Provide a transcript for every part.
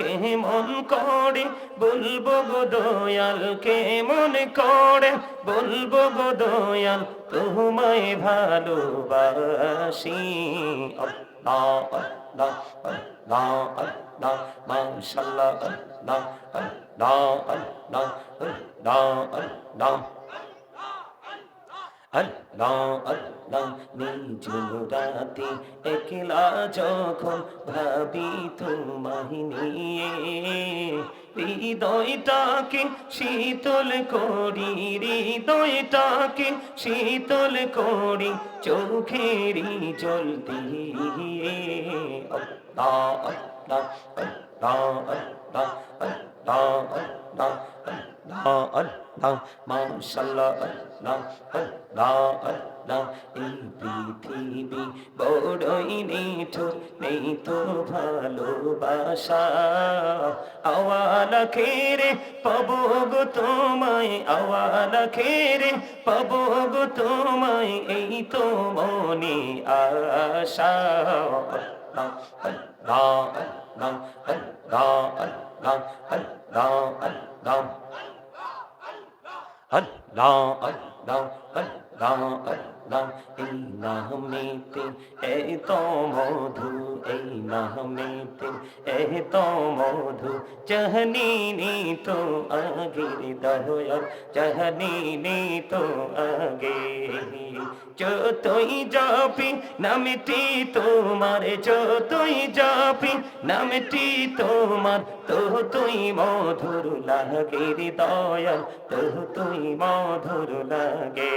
কেমন করে? বলব গো দয়াল কেমন করে? বলব গো দয়াল তোমায় ভালোবাসি। আল্লাহ আল্লাহ আল্লাহ আল্লাহ মাশাআল্লাহ আল্লাহ আল্লাহ আল্লাহ আল্লাহ আল্লাহ আল্লাহ আল্লাহ নিঝুম রাতে একলা যখন ভাবি তোমায় নিয়ে, হৃদয়টাকে শীতল করি, হৃদয়টাকে শীতল করি চোখেরই জল দিয়ে। আল্লাহ আল্লাহ আল্লাহ আল্লাহ আল্লাহ আল্লাহ আল্লাহ মাশাআল্লাহ আল্লাহ আল্লাহ আল্লাহ এই পৃথিবী বড়ই নিঠুর নেই তো ভালোবাসা আওয়ালা খেরে পাবো গো তোমায় আওয়ালা খেরে পাবো গো তোমায় এই তো মনে আশা আল্লাহ আল্লাহ আল্লাহ আল্লাহ আল্লাহ আল্লাহ আল্লাহ এই নামেতে এত মধু। নামেতে এত মধু, চাহনি তো আগের দয়াল চাহনি তো আগে যতই যাপি নামটি তোমার, যতই যাপি নামটি তোমার তো তুই মধুর লাগে দয়াল তো তুই মধুর লাগে।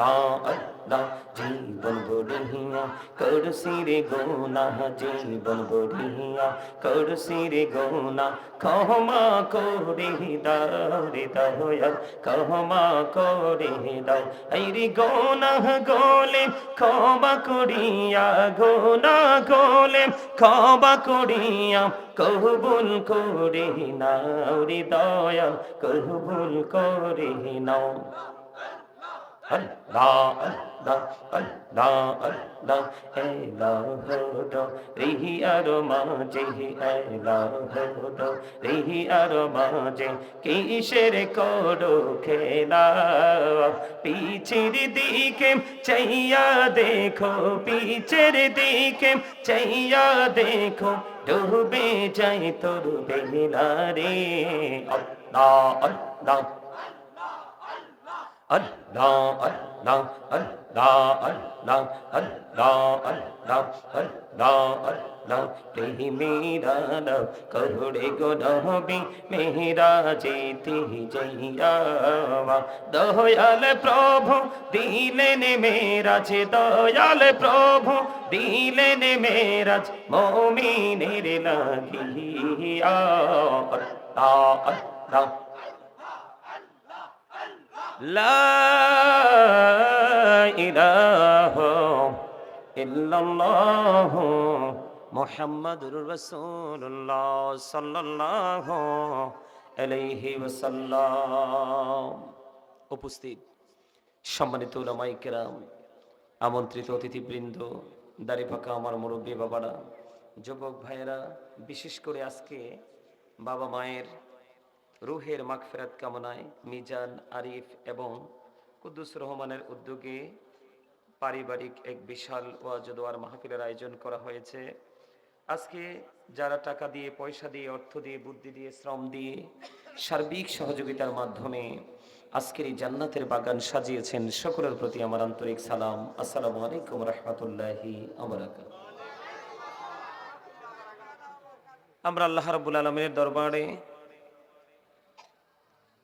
আল্লাহ জীবন বড়িয়া করছি রে গোনা জীবন বড়িয়া করছি রে গোনা ক্ষমা করে দাও রে দয়াল ক্ষমা করে দাও এই রে গোনা গোলে ক্ষমা করিয়া গোনা গোলে ক্ষমা করিয়া কবুল করে নাও রে দয়াল কবুল করে নাও রিহি আর মাঝে কিসের করো খেলা পিছের দিকে চাইয়া দেখো পিছের দিকে চাইয়া দেখো ডুবে যাই তোর বেলা রে আল্লাহ Allah, Allah, Allah, Allah, Allah, Allah, Allah, Allah. तेरी मेरा लव करोड़े गुनाह भी मेरा जीती जैयावा दयाल प्रभु दिले ने मेरा जे दयाल प्रभु दिले ने मेरा मोमी नेरे लागिया अल्लाह अल्लाह মোহাম্মদুর রসুল্লাহ সাল্লাহ আলাইহি ওয়াসাল্লাম। উপস্থিত সম্মানিত ওলামাইকেরাম আমন্ত্রিত অতিথিবৃন্দ, দাড়ি ফাঁকা আমার মুরব্বী বাবারা, যুবক ভাইয়েরা, বিশেষ করে আজকে বাবা মায়ের রুহের মাগফেরাত কামনায় মিজান, আরিফ এবং কুদ্দুস রহমানের উদ্যোগে পারিবারিক এক বিশাল ওয়াজদোয়ার মাহফিলের আয়োজন করা হয়েছে। আজকে যারা টাকা দিয়ে, পয়সা দিয়ে, অর্থ দিয়ে, বুদ্ধি দিয়ে, শ্রম দিয়ে সার্বিক সহযোগিতার মাধ্যমে আজকের এই জান্নাতের বাগান সাজিয়েছেন, সকলের প্রতি আমার আন্তরিক সালাম। আসসালামু আলাইকুম রহমতুল্লাহি আমরা আল্লাহ রাব্বুল আলমের দরবারে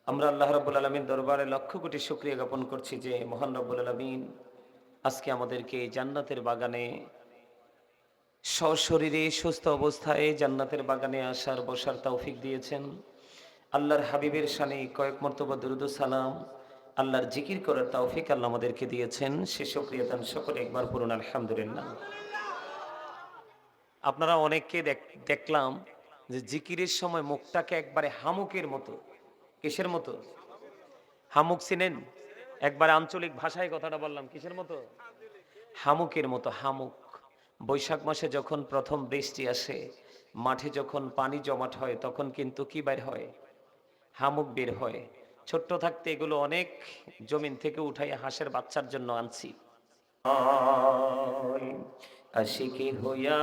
আমরা আল্লাহ রাব্বুল আলমীর দরবারে লক্ষ কোটি শুক্রিয়া জ্ঞাপন করছি যে মহান রব্বুল আলমিন আজকে আমাদেরকে জান্নাতের বাগানে সশরীরে সুস্থ অবস্থায় জান্নাতের বাগানে আসার, বসার তৌফিক দিয়েছেন। আল্লাহর হাবিবের সানে কয়েক মর্তবা দুরুদ সালাম, আল্লাহর জিকির করার তৌফিক আল্লাহ আমাদেরকে দিয়েছেন। সে শুক্রিয়া দান সকলে একবার পড়ুন, আলহামদুলিল্লাহ। আপনারা অনেককে দেখ- দেখলাম যে জিকিরের সময় মুখটাকে একবারে হামুকের মতো কিসের মতো? হামুক চিনেন? একবার আঞ্চলিক ভাষায় কথাটা বললাম, কিসের মতো? হামুকের মতো হামুক। বৈশাখ মাসে যখন প্রথম বৃষ্টি আসে, মাঠে যখন পানি জমাট হয়, তখন কিন্তু কি বের হয়? হামুক বের হয়। ছোট্ট থাকতে এগুলো অনেক জমিন থেকে উঠাই হাঁসের বাচ্চার জন্য আনছি। আশিকি হইয়া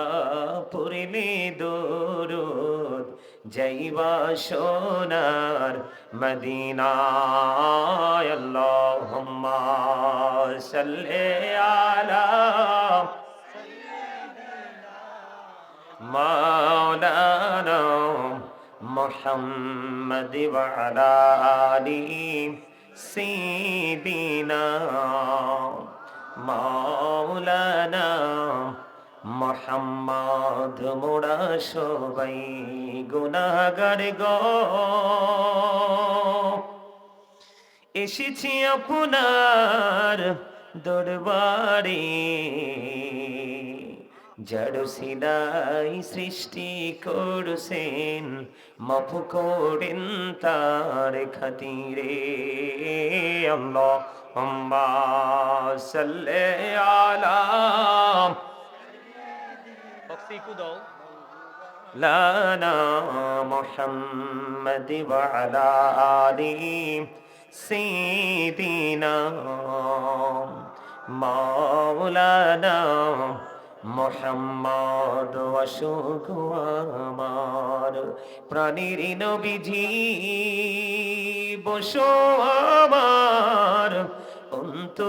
পড়িলে দরুদ যাইবা সোনার মদিনায় আল্লাহুম্মা সাল্লি আলা মাওলানা মুহাম্মদ ওয়া আলা মোহাম্মদ মোড়া সবাই গুনাগার গো। এসেছি আপনার দরবারে জড় সিলাই সৃষ্টি করছেন, মাফ করেন তার খাতিরে। আল্লাহ সাল্লে আলা সিকু দাও লানা মুহাম্মাদি ওয়া সিদিনা মোহাম্মদ অশোক আমার প্রাণীর নবীজি বসো আমার অন্ত